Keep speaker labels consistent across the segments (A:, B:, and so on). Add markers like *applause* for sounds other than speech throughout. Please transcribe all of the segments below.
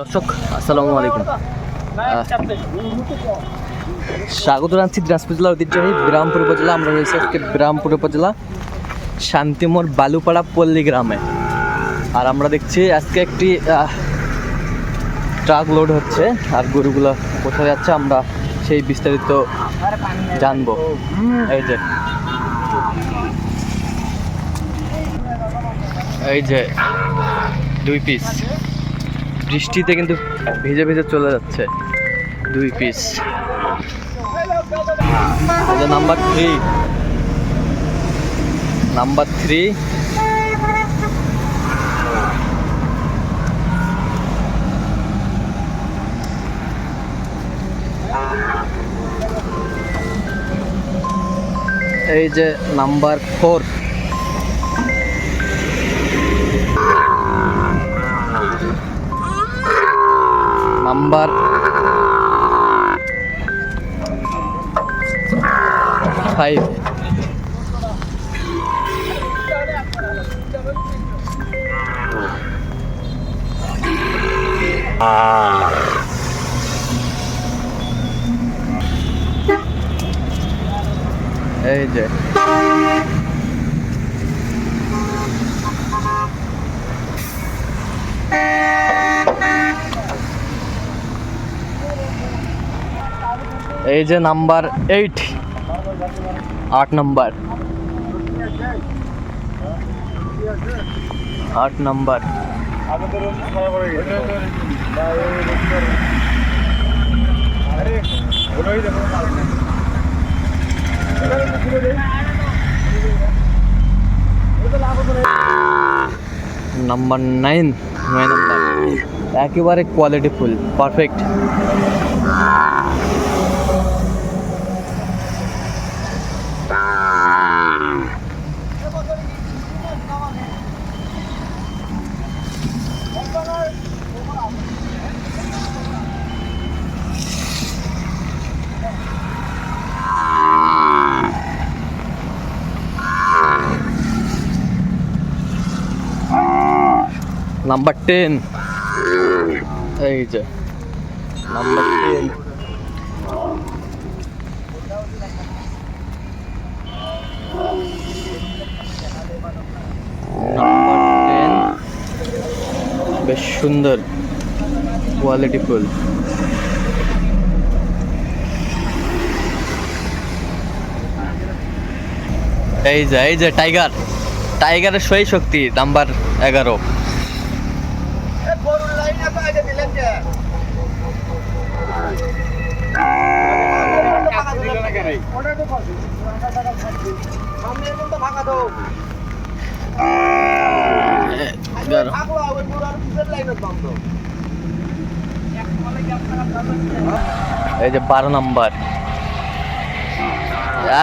A: দর্শক, আসসালামু আলাইকুম। স্বাগত জানাচ্ছি দিনাজপুর জেলার ঐতিহ্যবাহী বিরামপুর উপজেলা। আমরা রয়েছি আজকে বিরামপুর উপজেলা, শান্তিমোড় বালুপাড়া পল্লী গ্রামে। আর আমরা দেখছি আজকে একটি ট্রাক লোড হচ্ছে। আর গরুগুলো কোথায় যাচ্ছে আমরা সেই বিস্তারিত জানব। এই যে এই যে, দুই পিস বৃষ্টিতে কিন্তু ভিজে ভিজে চলে যাচ্ছে দুই piece number three number three এই যে নাম্বার ফোর নাম্বার। ফাইভ এই যে। এই যে নাম্বার এইট, আট নাম্বার। আট নাম্বার। নাম্বার নাইন, নয় একেবারে quality full perfect number ten এই যে নাম্বার টেন বেশ সুন্দর কোয়ালিটি ফুল। এই যে এই যে টাইগার টাইগারের সই শক্তি নাম্বার এগারো এগারো এই যে বারো নাম্বার।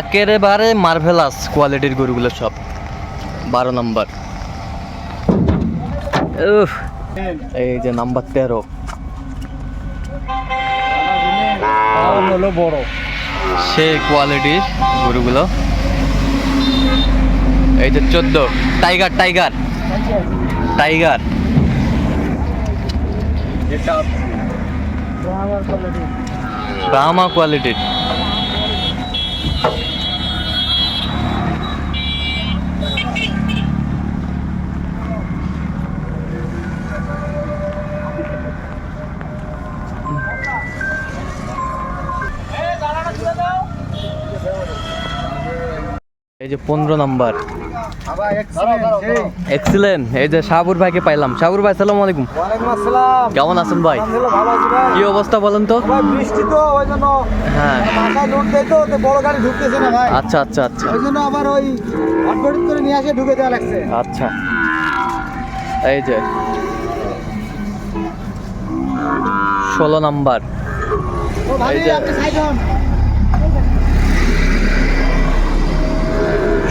A: একেবারে মার্ভেলাস কোয়ালিটির গরুগুলো সব। বারো নাম্বার। এই যে নাম্বার তেরো।
B: হলো বড়।
A: সে কোয়ালিটির গরুগুলো। এই যে চোদ্দ। Tiger tiger. টাইগার। ব্রাহ্মা কোয়ালিটির। যে পনেরো নাম্বার।
B: এক্সিলেন্ট
A: এই যে শাহপুর ভাইকে পাইলাম। শাহপুর ভাই সালাম আলাইকুম।
B: আসসালাম
A: কেমন আছেন ভাই? কি অবস্থা বলেন তো?
B: বৃষ্টি তো ওই জন্য
A: হ্যাঁ।
B: বাসায় লুট দেয় তো তো বড় গাড়ি ঢুকতেছে না ভাই।
A: আচ্ছা আচ্ছা আচ্ছা।
B: ওই জন্য আবার ওই হটপটিত করে নিয়ে আসে ঢুকে দেওয়া লাগছে।
A: আচ্ছা। এই যে ষোলো নাম্বার। এই যে-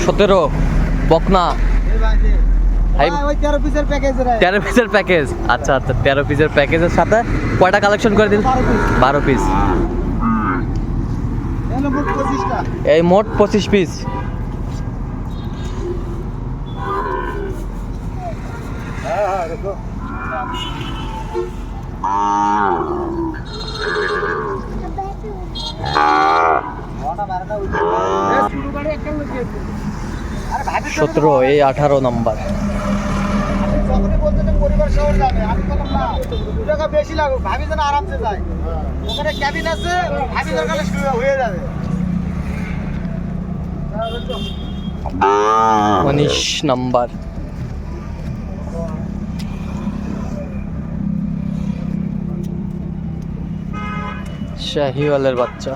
A: সতেরো বকনা।
B: তেরো পিসের প্যাকেজ
A: আচ্ছা আচ্ছা তেরো পিসের প্যাকেজের সাথে কয়টা কালেকশন করে দিন?
B: বারো পিস
A: এই মোট পঁচিশ পিস
B: শুরু করে একটা
A: সতেরো এই আঠারো নাম্বার। উনিশ নাম্বার। শাহিওয়ালের বাচ্চা।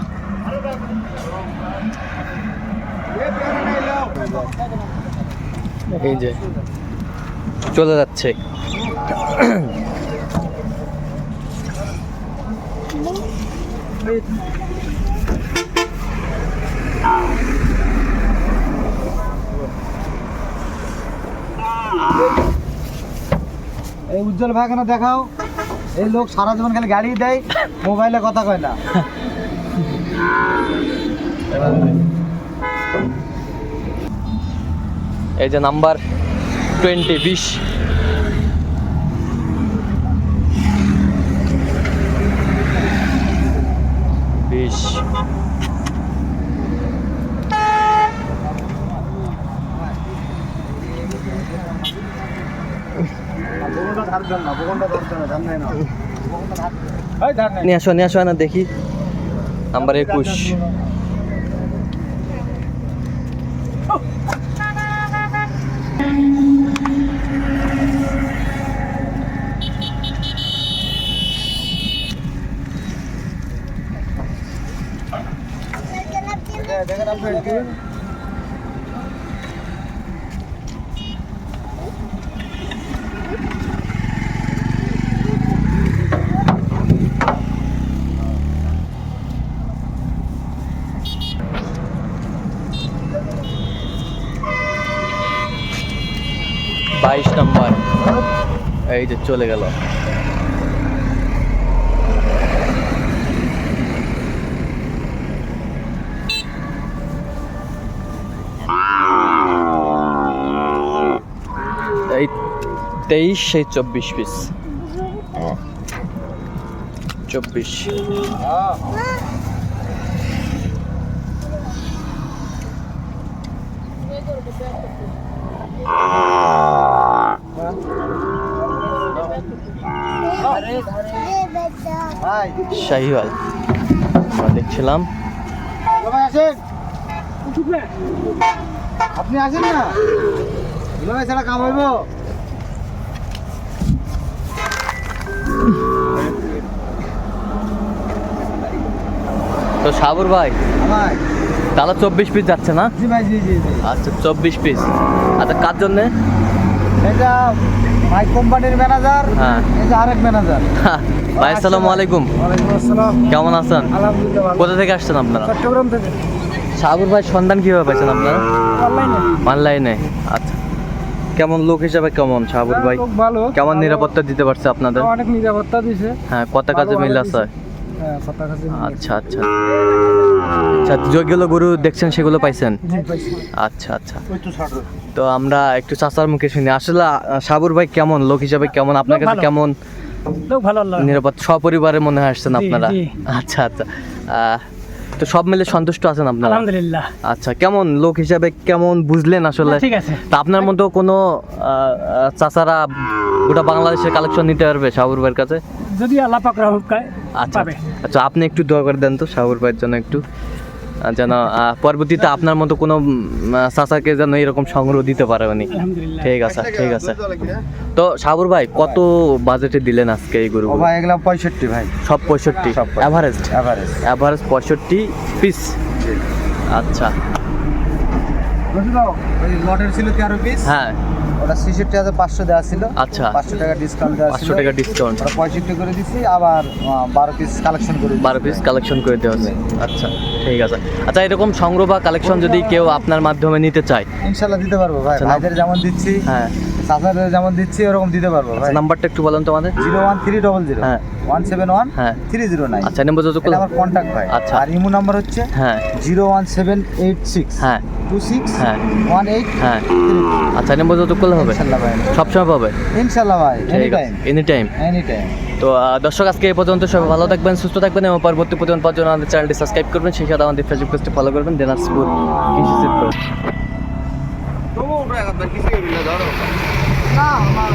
A: এই যে চলে যাচ্ছে।
B: এই উজ্জ্বল ভাই কেন দেখাও। এই লোক সারা জীবন খালি গাড়ি দেয় মোবাইলে কথা কয় না। *laughs*
A: এই যে নাম্বার টোয়েন্টি বিশ। বিশ। নিয়ে আসো নিয়ে আসো না দেখি। নাম্বার একুশ
B: দেখেন আপনি কি
A: বাইশ নাম্বার এই যে চলে গেল এই তেইশ সেই চব্বিশ পিস চব্বিশ। শাহিওয়াল আমরা দেখছিলাম।
B: আপনি আসেন না? দুলা ছাড়া কাম হইব?
A: তো সাবুর ভাই তাহলে চব্বিশ পিস যাচ্ছে না?
B: জি ভাই জি জি জি।
A: আচ্ছা চব্বিশ পিস আচ্ছা কার জন্যে?
B: এটা ভাই কোম্পানির ম্যানেজার
A: হ্যাঁ।
B: এটা আরেক ম্যানেজার
A: ভাই আসসালামু আলাইকুম।
B: ওয়ালাইকুম আসসালাম।
A: কেমন আছেন?
B: আলহামদুলিল্লাহ
A: কোথা থেকে আসছেন আপনারা?
B: চট্টগ্রাম থেকে।
A: সাবুর ভাই সন্ধান কীভাবে পাইছেন আপনারা?
B: অনলাইনে।
A: অনলাইনে। আচ্ছা। কেমন লোক হিসাবে কেমন সাবুর ভাই?
B: ভালো।
A: কেমন নিরাপত্তা দিতে পারছে আপনাদের?
B: অনেক নিরাপত্তা দিছে।
A: হ্যাঁ কত কাজে মিল আছে?
B: হ্যাঁ
A: আচ্ছা আচ্ছা। আচ্ছা যেগুলো গরু দেখছেন সেগুলো পাইছেন? আচ্ছা আচ্ছা।
B: তো
A: আমরা একটু চাচার মুখে শুনি। আসলে সাবুর ভাই কেমন? লোক হিসাবে কেমন? আপনার কাছে কেমন?
B: লোক ভালো
A: নিরাপদ সপরিবারে মনে হয় আসছেন আপনারা? আচ্ছা আচ্ছা। আহ, তো সব মিলে সন্তুষ্ট আছেন আপনারা?
B: আলহামদুলিল্লাহ।
A: আচ্ছা কেমন লোক হিসাবে কেমন বুঝলেন আসলে?
B: ঠিক আছে।
A: তা আপনার মতো কোনো চাচারা গোটা বাংলাদেশের কালেকশন নিতে পারবে শাহুর ভাইয়ের কাছে?
B: যদি আল্লাহ পাক
A: আচ্ছা আচ্ছা আপনি একটু দোয়া করে দেন তো শাহুর ভাইয়ের জন্য একটু। যেন পরবর্তীতে আপনার মতো কোনো চাচাকে যেন এরকম সংগ্রহ দিতে পারে উনি। ঠিক আছে ঠিক আছে। তো সাবুর ভাই কত বাজেটে দিলেন আজকে এই গরু
B: ভাই এগুলা পঁয়ষট্টি ভাই।
A: সব পঁয়ষট্টি। অ্যাভারেজ
B: এভারেজ
A: অ্যাভারেজ পঁয়ষট্টি পিস আচ্ছা।
B: লটের ছিল তেরো পিস
A: হ্যাঁ।
B: ওটা ছেষট্টি হাজার পাঁচশো দেওয়া ছিল।
A: আচ্ছা।
B: পাঁচশো টাকা ডিসকাউন্ট দেওয়া
A: পাঁচশো টাকা ডিসকাউন্ট
B: পঁয়ষট্টি করে দিছি আবার বারো পিস কালেকশন করে
A: বারো পিস কালেকশন করে দেওয়া আচ্ছা। ঠিক আছে। আচ্ছা এরকম সংগ্রহ বা কালেকশন যদি কেউ আপনার মাধ্যমে নিতে চায়?
B: ইনশাল্লাহ দিতে পারব ভাই।
A: আচ্ছা,
B: ভাইদের যেমন দিচ্ছি
A: হ্যাঁ।
B: চাচাদের যেমন দিচ্ছি ওরকম দিতে পারব ভাই।
A: আচ্ছা নাম্বারটা একটু বলেন তো আমাদের।
B: Zero one three double zero.
A: হ্যাঁ।
B: ওয়ান সেভেন ওয়ান
A: হ্যাঁ।
B: Three zero nine.
A: আচ্ছা নম্বর যোগাযোগ
B: এটা আমার কন্ট্যাক্ট ভাই।
A: আচ্ছা।
B: আর ইমো নাম্বার হচ্ছে
A: হ্যাঁ।
B: Zero one seven eight six.
A: হ্যাঁ।
B: টু সিক্স
A: হ্যাঁ।
B: ওয়ান এইট
A: হ্যাঁ আচ্ছা নম্বর যোগাযোগ করলে হবে?
B: ইনশাল্লাহ ভাই
A: সবসময় পাবে
B: ইনশাল্লাহ ভাই। Any time
A: any time
B: any time
A: তো দর্শক আজকে এই পর্যন্ত সবাই ভালো থাকবেন সুস্থ থাকবেন এবং পরবর্তী প্রতিদিন পর্যন্ত জন্য আমাদের চ্যানেলটি সাবস্ক্রাইব করবেন। সেই সাথে আমাদের ফেসবুক পেজটি ফলো করবেন। দিনাজপুর কৃষি চিত্র
B: না আমার